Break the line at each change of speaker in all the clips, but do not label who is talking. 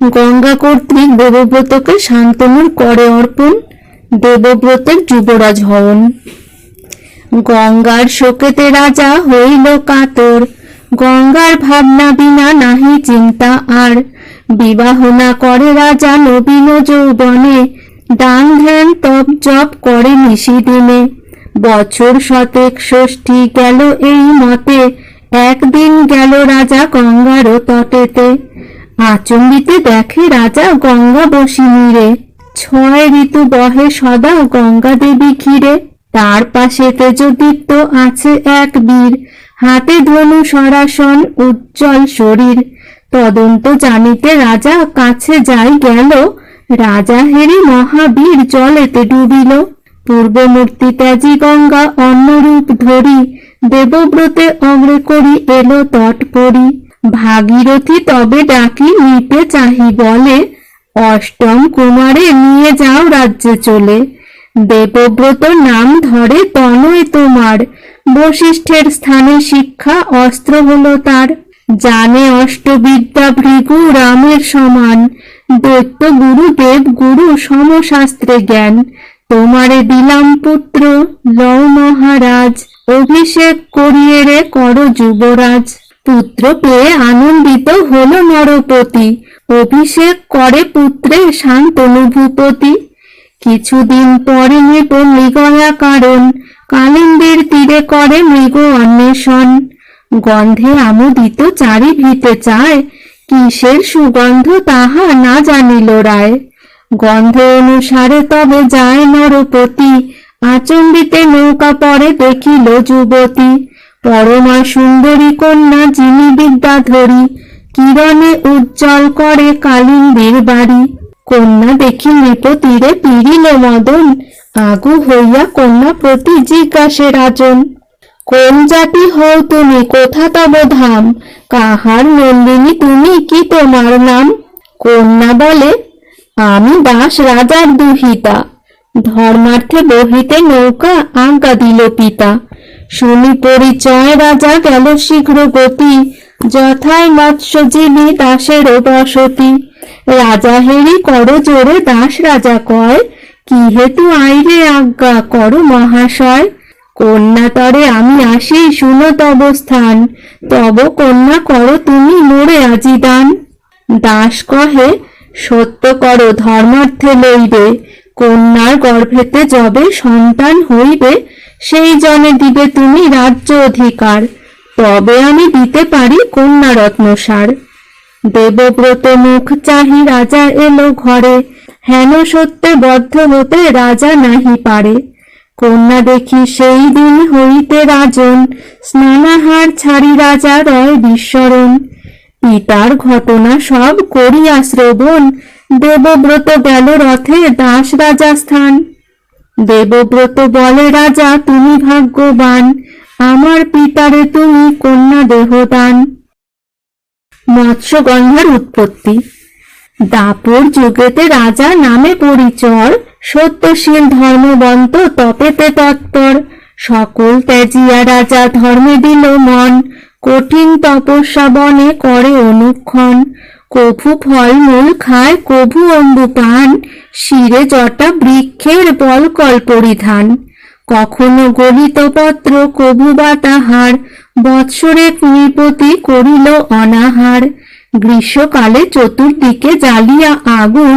গঙ্গা কর্তৃক দেবব্রতকে শান্তনুর করে অর্পণ, দেবব্রতের যুবরাজ হওন গঙ্গার শোকেতে রাজা হইল কাতর। গঙ্গার ভাবনা বিনা নাহি চিন্তা আর। বিবাহ না করে রাজা নবীন যৌবনে। দান ধ্যান তপ জপ করে নিশি দিনে বছর শতেক ষষ্ঠী গেল এই মতে। একদিন গেল রাজা গঙ্গারও তটেতে। আচম্বিতে দেখে রাজা গঙ্গা বসি নীরে ছয় ঋতু বহে সদা গঙ্গা দেবী ঘিরে। তার পাশে তেজদীপ্ত আছে এক বীর। হাতে ধনু সরাসন, উজ্জ্বল শরীর। তদন্ত জানিতে রাজা কাছে যাই গেল। রাজা হেরি মহাবীর জলেতে ডুবিল। পূর্বমূর্তি ত্যাজি গঙ্গা অন্যরূপ ধরি। দেবব্রতে অগ্রে করি, এলো তট পরি ভাগীরথী তবে ডাকি নিতে চাহি বলে, অষ্টম কুমারে নিয়ে যাও রাজ্যে চলে। দেবব্রত নাম ধরে তনয় তোমার, বশিষ্ঠের স্থানে শিক্ষা অস্ত্র হলো তার। জানে অষ্টবিদ্যা ভৃগু রামের সমান, দৈত্য গুরু দেব গুরু সমশাস্ত্রে জ্ঞান। তোমারে দিলাম পুত্র, লও মহারাজ, অভিষেক করিয়ে রে কর যুবরাজ। পুত্র পেয়ে আনন্দিত হল নরপতি। অভিষেক করে পুত্রে শান্তনু ভূপতি কিছুদিন পরে নেব মৃগয়া কারণ, কালিন্দের তীরে করে মৃগ অন্বেষণ। গন্ধে আমোদিত চারি ভিতে চায়, কিসের সুগন্ধ তাহা না জানিল রায়। গন্ধ অনুসারে তবে যায় নরপতি, আচম্বিতে নৌকা পরে দেখিল যুবতী। পরমা সুন্দরী কন্যা যিনি বিদ্যাধরী, কিরণে উজ্জ্বল করে কালিন্দির বাড়ি। কন্যা দেখি নৃপতীরে পিরিল মদন, আগু হইয়া কন্যা প্রতি জিজ্ঞাসে রাজন, কোন জাতি হও তুমি, কোথা তব ধাম? কাহার নন্দিনী তুমি কি তোমার নাম? কন্যা বলে, আমি দাস রাজার দুহিতা। ধর্মার্থে বহিতে নৌকা আজ্ঞা দিল পিতা। শুনি পরিচয় রাজা গেল শীঘ্র গতি। যথায় মৎস্যজীবী দাসেরও বসতি। রাজা হেরি কর জোরে দাস রাজা কয়, কি হেতু আইরে আজ্ঞা কর মহাশয়? কন্যা তরে আমি আসি, শুনো তব স্থান। তব কন্যা করো তুমি মোরে আজি দান দাস কহে, সত্য করো, ধর্মার্থে লইবে। কন্যার গর্ভেতে যবে সন্তান হইবে সেই জনে দিবে তুমি রাজ্য অধিকার। তবে আমি দিতে পারি কন্যা রত্নসার দেবব্রত মুখ চাহি রাজা এলো ঘরে। হেন সত্যে বদ্ধ হতে রাজা নাহি পারে। কন্যা দেখি সেই দিন হইতে রাজন। স্নানাহার ছাড়ি রাজা রয় বিস্মরণ। পিতার ঘটনা সব করিয়া শ্রবণ। দেবব্রত গেল রথে দাস রাজা স্থান। দেবব্রত বলে, রাজা, তুমি ভাগ্যবান। আমার পিতারে তুমি কন্যা দেহদান। মৎস্যগন্ধার উৎপত্তি। দাপর যুগেতে রাজা নামে পরিচর সত্যশীল ধর্মবন্ত তপেতে তৎপর। সকল ত্যাজিয়া রাজা ধর্মে দিল মন। কঠিন তপস্যা বনে করে অনুক্ষণ। কভু ফলমূল খায় কভু অম্বু শিরে জটা বৃক্ষের বলকল পরিধান কখনো গলিত পত্র কভু বা তাহার, বৎসরে নৃপতি করিল অনাহার। গ্রীষ্মকালে চতুর্দিকে জ্বালিয়া আগুন,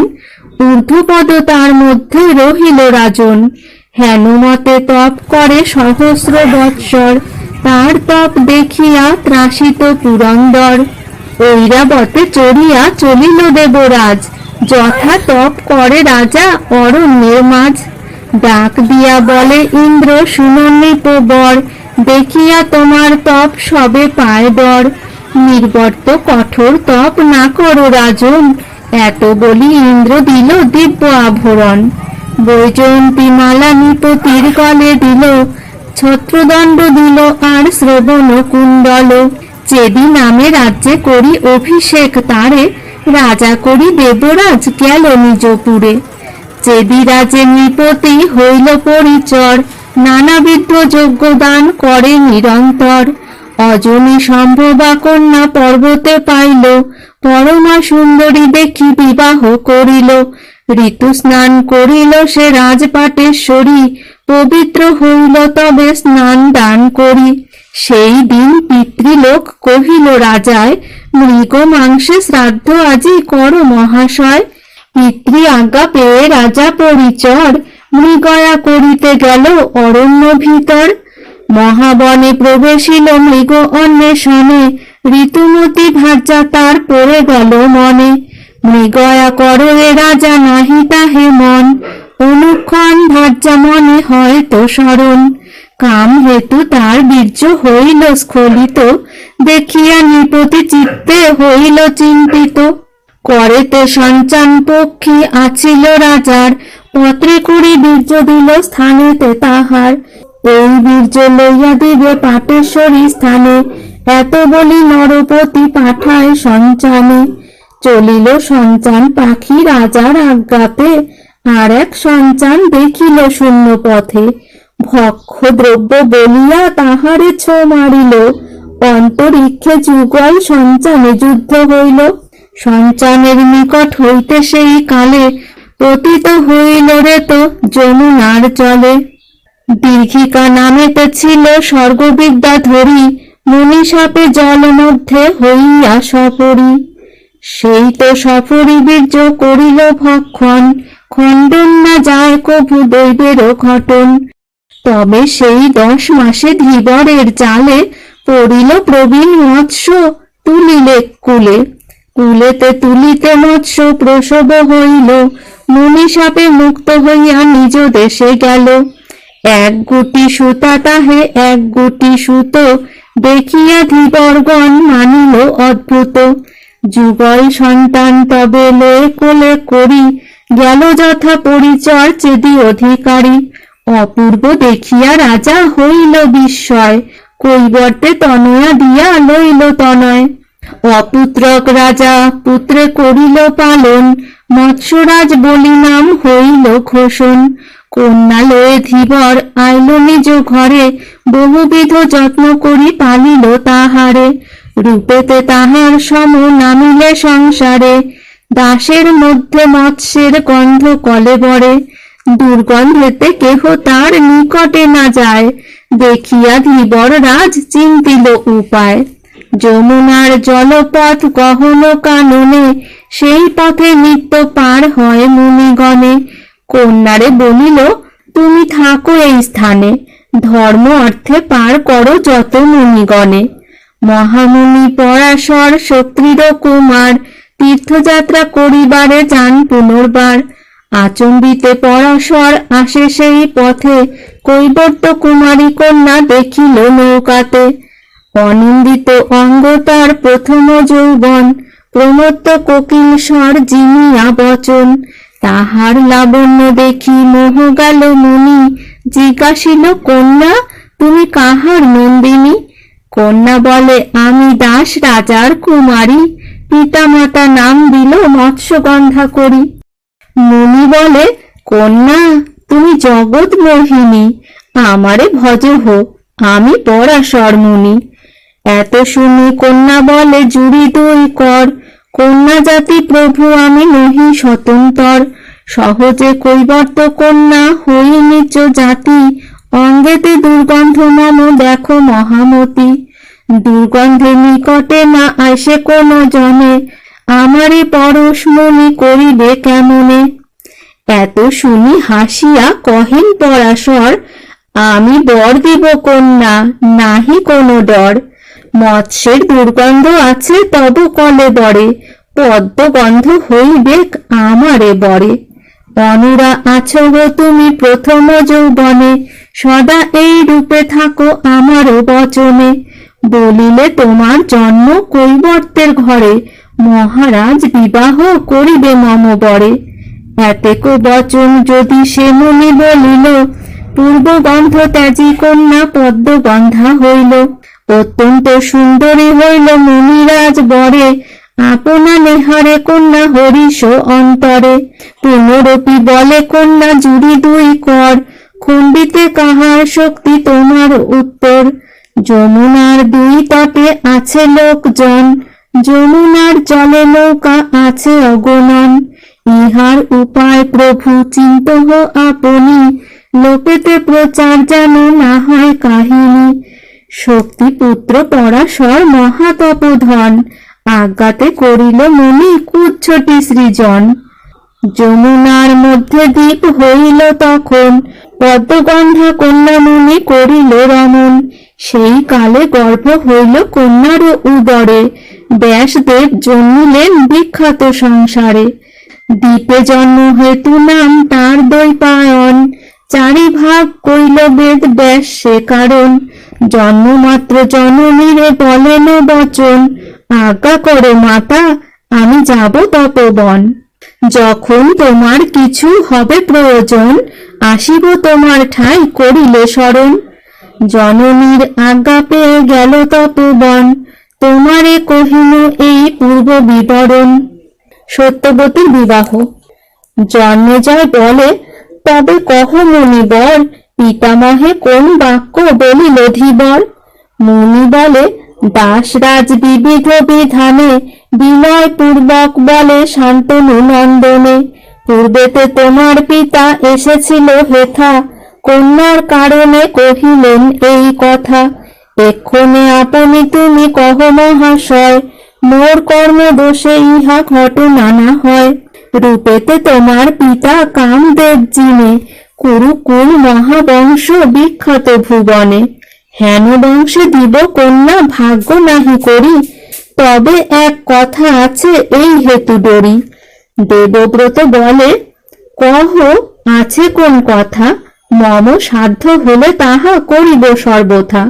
ঊর্ধ্বপদ তার মধ্যে রহিল রাজন। হেনুমতে তপ করে সহস্র বৎসর, তার তপ দেখিয়া ত্রাসিত পুরন্দর। ঐরাবতে চড়িয়া চলিল দেবরাজ। যথা তপ করে রাজা অরণ্যের মাঝ। ডাক দিয়া বলে, ইন্দ্র সুনন্দিত বর। দেখিয়া তোমার তপ সবে পায় দর নির্বর্ত কঠোর তপ না করো রাজন। এত বলি ইন্দ্র দিল দিব্য আভরণ। বৈজয়ন্তী মালা নিপতির গলে দিল। ছত্রদণ্ড দিল আর শ্রবণ কুণ্ডল। চেদি নামে রাজ্যে করি অভিষেক তারে, রাজা করি দেবরাজ গেল নিজপুরে চেদি রাজে নৃপতি হইল পরিচর, নানাবিধ যোগ্যদান করে নিরন্তর। অজনী সম্ভবা কন্যা পর্বতে পাইল, পরমা সুন্দরী দেখি বিবাহ করিল। ঋতু স্নান করিল সে রাজপাটেশ্বরী পবিত্র হইল তবে স্নান দান করি। সেই দিন পিতৃলোক কহিল, রাজায়, মৃগ মাংসে শ্রাদ্ধ আজি কর মহাশয়। পিতৃ আজ্ঞা পেয়ে রাজা পরিচর। মৃগয়া করিতে গেল অরণ্য ভিতর। মহাবনে প্রবেশিল মৃগ অন্বেষণে। ঋতুমতি ভার্যা তার পড়ে গেল মনে। মৃগয়া করো রাজা নাহি তাহে মন। অনুক্ষণ ভার্যা মনে হয়তো স্মরণ। কাম হেতু তার বীর্য হইল স্খলিত। দেখিয়া নিপতি চিত্তে হইল চিন্তিত। করেতে সঞ্চান পক্ষী আছিল রাজার। পত্রে কুড়ি বীর্য দিল স্থানেতে তাহার। এই বীর্য লইয়া দিবে পাটেশ্বরী স্থানে। এত বলি নরপতি পাঠায় সঞ্চানে। চলিল সঞ্চান পাখি রাজার আজ্ঞাতে। আর এক সঞ্চান দেখিল শূন্য পথে ভক্ষ দ্রব্য বলিয়া তাহারে ছো মারিল। অন্তরিক্ষে যুগল সঞ্চানে যুদ্ধ হইল। সঞ্চানের নিকট হইতে সেই কালে পতিত হইল রে তো যমুনার জলে। দীর্ঘিকা নামেতে ছিল স্বর্গবিদ্যা ধরি, মনীষাপে জল মধ্যে হইয়া সপরি। সেই তো সফরি বীর্য করিল ভক্ষণ খণ্ডন না যায় কভু দৈবেরও ঘটন। তবে সেই দশ মাসে ধীবরের জালে পড়িল প্রবীণ মৎস্য তুলিলে কুলে। কুলেতে তুলিতে মৎস্য প্রসব হইল। মনীষাপে মুক্ত হইয়া নিজ দেশে গেল। এক গুটি সুতা তাহে এক গুটি সুতো দেখিয়া ধীবরগণ মানিল অদ্ভুত। যুগল সন্তান তবে লয়ে কোলে করি, গেল যথা পরিচয় চেদি অধিকারী। অপূর্ব দেখিয়া রাজা হইল বিস্ময়, কৈবর্তে তনয়া দিয়া লইল তনয়। অপুত্রক রাজা, পুত্রে করিল পালন, মৎস্যরাজ বলি নাম হইল ঘোষণ। কন্যা লয়ে ধীবর আইল নিজ ঘরে, বহুবিধ যত্ন করি পালিল তাহারে। রূপেতে তাহার সম নামিলে সংসারে। দাসের মধ্যে মৎস্যের গন্ধ কলে বড়ে দুর্গন্ধেতে কেহ তার নিকটে না যায়। দেখিয়া ধীবর রাজ চিন্তিল উপায়। যমুনার জলপথ গহন কাননে, সেই পথে নিত্য পার হয় মুনিগণে। কন্যারে বলিল, তুমি থাকো এই স্থানে। ধর্ম অর্থে পার করো যত মুনিগণে। মহামুনি পরাশর শত্রীর কুমার, তীর্থযাত্রা করিবারে যান পুনর্বার। আচম্বিতে পরাশর আসে সেই পথে, কৈবর্ত কুমারী কন্যা দেখিল নৌকাতে। অনিন্দিত অঙ্গ তার প্রথম যৌবন, প্রমত্ত কোকিল স্বর জিনিয়া বচন। তাহার লাবণ্য দেখি মোহ গেল মুনি জিজ্ঞাসিল, কন্যা, তুমি কাহার নন্দিনী? কন্যা বলে, আমি দাস রাজার কুমারী। পিতামাতা নাম দিল মৎস্যগন্ধা করি। মুনি বলে, কন্যা, তুমি জগৎ মোহিনী। আমারে ভজ হো, আমি পরাশর মুনি। এত শুনি কন্যা বলে, জুড়ি দুই কর। কন্যা জাতি প্রভু, আমি নহি স্বতন্ত্র। সহজে কৈবর্ত কন্যা হই জাতি। অঙ্গেতে দুর্গন্ধ মম দেখো মহামতি। দুর্গন্ধে নিকটে না আসে কোন জনে। আমারে পরশ মনে করিবে কেমনে? এত শুনি হাসিয়া কহেন পরাশর, আমি বর দিব কন্যা, নাহি কোনো ডর। মৎস্যের দুর্গন্ধ আছে তব কলে বরে পদ্ম গন্ধ হইবে আমারে বরে। অনুরা আছো তুমি প্রথম যৌবনে সদা এই রূপে থাকো আমারও বচনে। বলিলে তোমার জন্ম কৈবর্তের ঘরে, মহারাজ বিবাহ করিবে মম বরে এতেক বচন যদি সে মনে বলিল, পূর্বগন্ধ ত্যাজি কন্যা পদ্মগন্ধা হইল। অত্যন্ত সুন্দরী হইল মুনিরাজ বরে, আপনা নেহারে কন্যা হরিষ অন্তরে। পুনরপি বলে কন্যা, জুড়ি দুই কর খণ্ডিতে কাহার শক্তি তোমার উত্তর? যমুনার দুই তটে আছে লোকজন, যমুনার জলে নৌকা আছে অগণন ইহার উপায় প্রভু চিন্তহ আপনি, লোকেতে প্রচার যেন না হয় কাহিনী। শক্তিপুত্র পরাশর মহাতপধন, আজ্ঞাতে করিল মনি কুচ্ছটি সৃজন। যমুনার মধ্যে দ্বীপ হইল তখন পদ্মগন্ধা কন্যামণি করিল রমন সেই কালে গর্ভ হইল কন্যার উদরে। ব্যাসদেব জন্মিলেন বিখ্যাত সংসারে। দ্বীপে জন্ম হেতু নাম তার দৈপায়ন চারি ভাগ কইল বেদ ব্যাস সে কারণ। জন্মমাত্র জননীরে বলেন বচন। আজ্ঞা করো মাতা, আমি যাব তপবন। যখন তোমার কিছু হবে প্রয়োজন, আসিব তোমার ঠাই করিলে স্মরণ। জননীর আজ্ঞা পেয়ে গেল তপবন তোমারে কহিল এই পূর্ব বিবরণ। সত্যবতীর বিবাহ। জন্মেজয় বলে, তবে কহ মুনিবর পিতামহে কোন বাক্য বলিল ধীবর? মুনি বলে দাসরাজ বিবিধ বিধানে বিনয় পূর্বক বলে শান্তনু নন্দনে, পূর্বেতে তোমার পিতা এসেছিল হেথা, কন্যার কারণে কহিলেন এই কথা। এক্ষণে আপনি তুমি কহ মহাশয়, মোর কর্ম দোষে ইহা ঘটনা না হয়। রূপেতে তোমার পিতা কামদেব জিনে, কুরুকুল মহাবংশ বিখ্যাত ভুবনে। হেন বংশে দিব কন্যা ভাগ্য নাহি করি, তবে এক কথা আছে এই হেতু ডরি। দেবব্রত বলে, কহ, আছে কোন কথা? মম সাধ্য হলে তাহা করিব সর্বথা।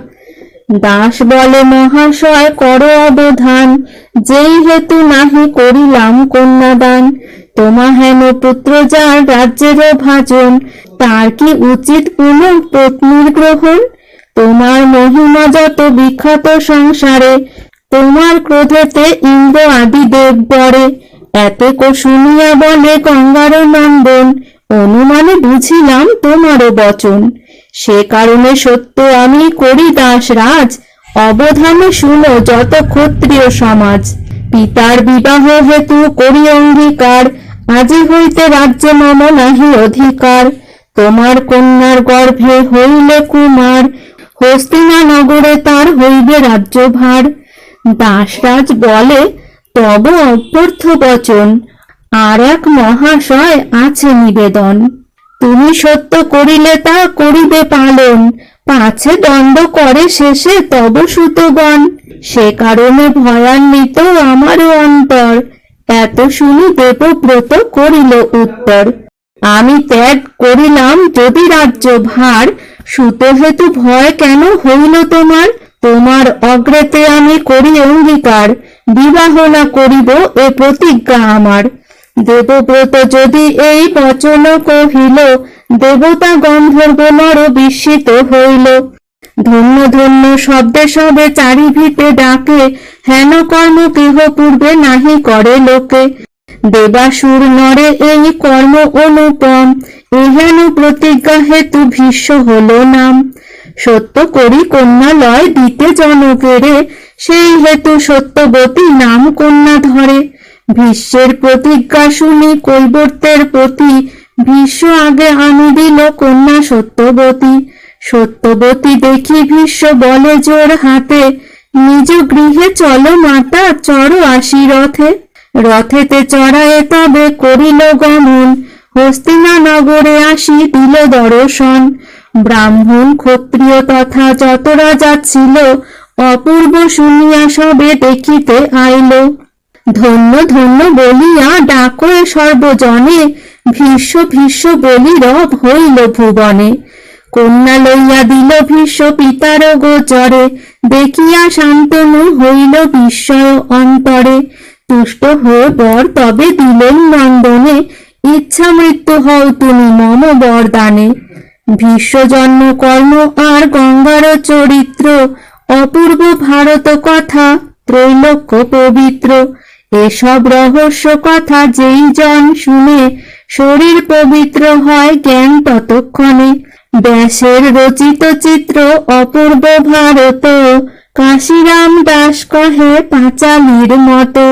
দাস বলে, মহাশয়, কর অবধান। যেই হেতু নাহি করিলাম কন্যাদান। তোমা হেন পুত্র, যার রাজ্যেরও ভাজন, তার কি উচিত পুনঃ পত্নীর গ্রহণ তোমার মহিমা যত বিখ্যাত সংসারে, তোমার ক্রোধেতে ইন্দ্র আদি দেব বরে। এতে শুনিয়া বলে গঙ্গার নন্দন, অনুমানে বুঝিলাম তোমারও বচন। সে কারণে সত্য আমি করি দাস রাজ, অবধানে শুনো যত ক্ষত্রিয় সমাজ। পিতার বিবাহ হেতু করি অঙ্গীকার, আজি হইতে রাজ্যে মম নাহি অধিকার। তোমার কন্যার গর্ভে হইলে কুমার হস্তিনা নগরে তার হইবে রাজ্যভার। দাসরাজ বলে, তব অভ্যর্থ বচন, আর এক মহাশয় আছে নিবেদন। তুমি সত্য করিলে তা করিবে পালন, পাছে দণ্ড করে শেষে তব সুতগণ সে কারণে ভয়ান্বিত আমারও অন্তর, এত শুনি দেবব্রত করিল উত্তর। আমি ত্যাগ করিলাম যদি রাজ্য ভার সুত হেতু ভয় কেন হইল তোমার? তোমার অগ্রেতে আমি করি অঙ্গীকার, বিবাহ না করিব এ প্রতিজ্ঞা আমার। দেবব্রত যদি এই বচন কহিল, দেবতা গন্ধর্ব নর বিস্মিত হইল। ধন্য ধন্য শব্দে সবে চারিভিতে ডাকে, হেন কর্ম কেহ পূর্বে নাহি করে লোকে। দেবাসুর নরে এই কর্ম অনুপম এহেন প্রতিজ্ঞা হেতু ভীষ্ম হলো নাম। সত্য করি কন্যা লয় দিতে জনকেরে, সেই হেতু সত্যবতী নাম কন্যা ধরে। ভীষ্মের প্রতিজ্ঞা শুনি কৈবর্তের প্রতি ভীষ্ম আগে আনি দিল কন্যা সত্যবতী। সত্যবতী দেখি ভীষ্ম বলে জোর হাতে, নিজ গৃহে চলো মাতা চড় আসি রথে রথেতে চড়ায়ে তবে করিল গমন। হস্তিনা নগরে আসি দিল দর্শন। ব্রাহ্মণ, ক্ষত্রিয় তথা যত রাজা ছিল, অপূর্ব শুনিয়া সবে দেখিতে আইল। ধন্য ধন্য বলিয়া ডাকো সর্বজনে, ভীষ্ম ভীষ্ম বলি রব হইল ভুবনে। কন্যা লইয়া দিল ভীষ্ম পিতার গোচরে, দেখিয়া শান্তনু হইল বিস্ময় অন্তরে। তুষ্ট হয়ে বর, তবে দিলেন নন্দনে ইচ্ছা মৃত্যু হও তুমি মম বরদানে। ভীষ্ম জন্ম কর্ম আর গঙ্গার চরিত্র, অপূর্ব ভারত কথা, ত্রৈলোক্য পবিত্র। এসব রহস্য কথা যেই জন শুনে, শরীর পবিত্র হয় জ্ঞান ততক্ষণে। ব্যাসের রচিত চিত্র অপূর্ব ভারত, কাশিরাম দাস কহে পাঁচালির মতো।